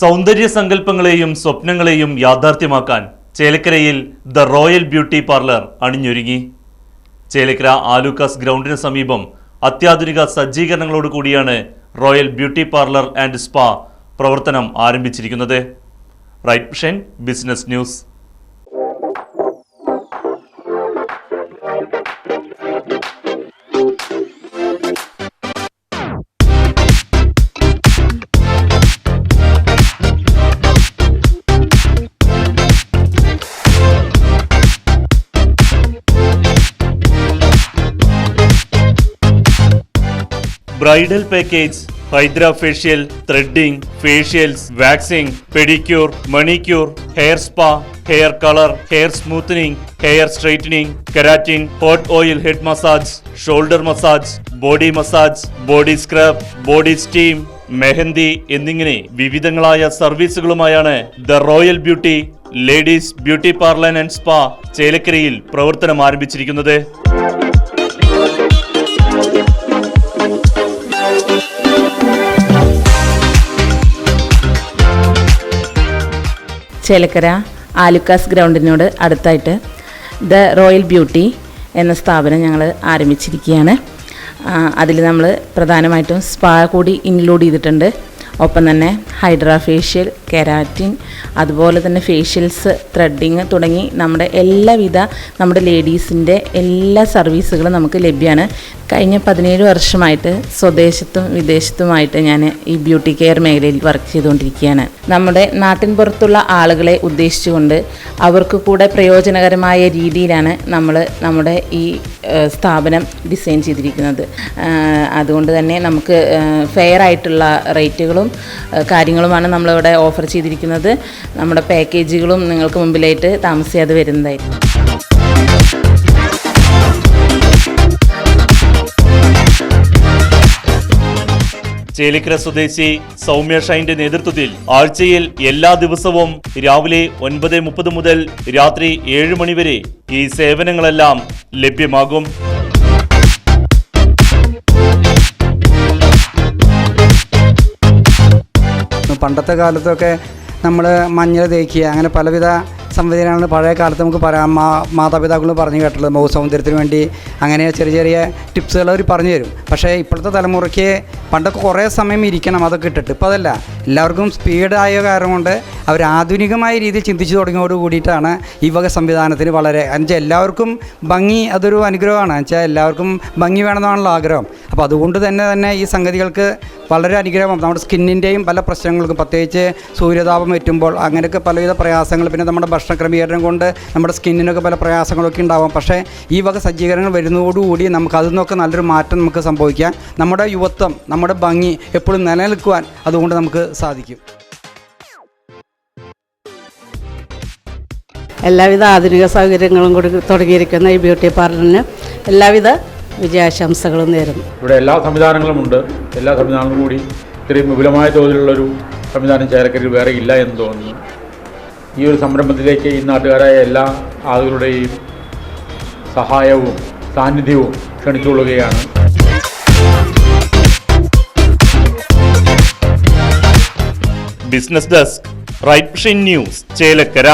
സൗന്ദര്യ സങ്കല്പങ്ങളെയും സ്വപ്നങ്ങളെയും യാഥാർത്ഥ്യമാക്കാൻ ചേലക്കരയിൽ ദ റോയൽ ബ്യൂട്ടി പാർലർ അണിഞ്ഞൊരുങ്ങി. ചേലക്കര ആലൂക്കാസ് ഗ്രൗണ്ടിന് സമീപം അത്യാധുനിക സജ്ജീകരണങ്ങളോട് കൂടിയാണ് royal beauty parlour and spa പ്രവർത്തനം ആരംഭിച്ചിരിക്കുന്നത്. Right vision business news. Bridal package hydra facial threading facials waxing pedicure manicure hair spa hair colour hair smoothening hair straightening keratin hot oil head massage shoulder massage body massage body scrub body steam mehndi എന്നിങ്ങനെ വിവിധങ്ങളായ സർവീസുകളുമായാണ് the royal beauty ladies beauty parlour and spa ചേലക്കരയിൽ പ്രവർത്തനം ആരംഭിച്ചിരിക്കുന്നത്. ചേലക്കര ആലുക്കാസ് ഗ്രൗണ്ടിനോട് അടുത്തായിട്ട് the royal beauty എന്ന സ്ഥാപനം ഞങ്ങൾ ആരംഭിച്ചിരിക്കുകയാണ്. അതിൽ നമ്മൾ പ്രധാനമായിട്ടും സ്പാ കൂടി ഇൻക്ലൂഡ് ചെയ്തിട്ടുണ്ട്. ഒപ്പം തന്നെ ഹൈഡ്രാ ഫേഷ്യൽ കെരാറ്റിൻ അതുപോലെ തന്നെ ഫേഷ്യൽസ് ത്രെഡിങ് തുടങ്ങി നമ്മുടെ എല്ലാവിധ നമ്മുടെ ലേഡീസിന്റെ എല്ലാ സർവീസുകളും നമുക്ക് ലഭ്യമാണ്. കഴിഞ്ഞ പതിനേഴ് വർഷമായിട്ട് സ്വദേശത്തും വിദേശത്തുമായിട്ട് ഞാൻ ഈ ബ്യൂട്ടി കെയർ മേഖലയിൽ വർക്ക് ചെയ്തുകൊണ്ടിരിക്കുകയാണ്. നമ്മുടെ നാട്ടിൻ പുറത്തുള്ള ആളുകളെ ഉദ്ദേശിച്ചുകൊണ്ട് അവർക്ക് കൂടെ പ്രയോജനകരമായ രീതിയിലാണ് നമ്മൾ നമ്മുടെ ഈ സ്ഥാപനം ഡിസൈൻ ചെയ്തിരിക്കുന്നത്. അതുകൊണ്ട് തന്നെ നമുക്ക് ഫെയർ ആയിട്ടുള്ള റേറ്റുകളും കാര്യങ്ങളുമാണ് നമ്മളിവിടെ ഓഫർ ചെയ്തിരിക്കുന്നത്. നമ്മുടെ പാക്കേജുകളും നിങ്ങൾക്ക് മുമ്പിലായിട്ട് താമസിയാതെ വരുന്നതായിരിക്കും. ചേലിക്കര സ്വദേശി സൗമ്യ ഷൈന്റെ നേതൃത്വത്തിൽ ആഴ്ചയിൽ എല്ലാ ദിവസവും രാവിലെ ഒൻപത് മുപ്പത് മുതൽ രാത്രി ഏഴ് മണിവരെ ഈ സേവനങ്ങളെല്ലാം ലഭ്യമാകും. പണ്ടത്തെ കാലത്തൊക്കെ നമ്മൾ മഞ്ഞൾ തേക്കുക അങ്ങനെ പലവിധ സംവിധാനങ്ങൾ പഴയ കാലത്ത് നമുക്ക് പറയാം. മാ മാതാപിതാക്കൾ പറഞ്ഞു കേട്ടുള്ളത് മുഖ സൗന്ദര്യത്തിന് വേണ്ടി അങ്ങനെ ചെറിയ ചെറിയ ടിപ്സുകൾ അവർ പറഞ്ഞു തരും. പക്ഷേ ഇപ്പോഴത്തെ തലമുറയ്ക്ക് പണ്ടൊക്കെ കുറേ സമയം ഇരിക്കണം അതൊക്കെ ഇട്ടിട്ട്. ഇപ്പോൾ അതല്ല. എല്ലാവർക്കും സ്പീഡായ കാരണം കൊണ്ട് അവർ ആധുനികമായ രീതിയിൽ ചിന്തിച്ചു തുടങ്ങിയോട് കൂടിയിട്ടാണ് ഈ വക സംവിധാനത്തിന് വളരെ എന്നുവെച്ചാൽ എല്ലാവർക്കും ഭംഗി അതൊരു അനുഗ്രഹമാണ്. എന്നുവെച്ചാൽ എല്ലാവർക്കും ഭംഗി വേണമെന്നാണല്ലോ ആഗ്രഹം. അപ്പോൾ അതുകൊണ്ട് തന്നെ തന്നെ ഈ സംഗതികൾക്ക് വളരെ അനുഗ്രഹമാണ്. നമ്മുടെ സ്കിന്നിന്റെയും പല പ്രശ്നങ്ങൾക്കും പ്രത്യേകിച്ച് സൂര്യതാപം ഏറ്റുമ്പോൾ അങ്ങനെയൊക്കെ പലവിധ പ്രയാസങ്ങൾ പിന്നെ നമ്മുടെ ഭക്ഷണ ക്രമീകരണം കൊണ്ട് നമ്മുടെ സ്കിന്നിനൊക്കെ പല പ്രയാസങ്ങളൊക്കെ ഉണ്ടാവാം. പക്ഷേ ഈ വക സജ്ജീകരണങ്ങൾ വരുന്നതോടുകൂടി നമുക്ക് അതിൽ നിന്നൊക്കെ നല്ലൊരു മാറ്റം നമുക്ക് സംഭവിക്കാം. നമ്മുടെ യുവത്വം നമ്മുടെ ഭംഗി എപ്പോഴും നിലനിൽക്കുവാൻ അതുകൊണ്ട് നമുക്ക് സാധിക്കും. എല്ലാവിധ ആധുനിക സൗകര്യങ്ങളും കൂടി തുടങ്ങിയിരിക്കുന്ന ഈ ബ്യൂട്ടി പാർലറിന് എല്ലാവിധ വിജയാശംസകളും നേരുന്നു. ഇവിടെ എല്ലാ സംവിധാനങ്ങളും ഉണ്ട്. എല്ലാ സംവിധാനങ്ങളും കൂടി ഇത്രയും വിപുലമായ തോതിലുള്ളൊരു സംവിധാനം ചേലക്കരയിൽ വേറെ ഇല്ല എന്ന് തോന്നുന്നു. ഈ ഒരു സംരംഭത്തിലേക്ക് ഈ നാട്ടുകാരായ എല്ലാ ആളുകളുടെയും സഹായവും സാന്നിധ്യവും ക്ഷണിച്ചുകൊള്ളുകയാണ്. Business desk right news Chelakkara.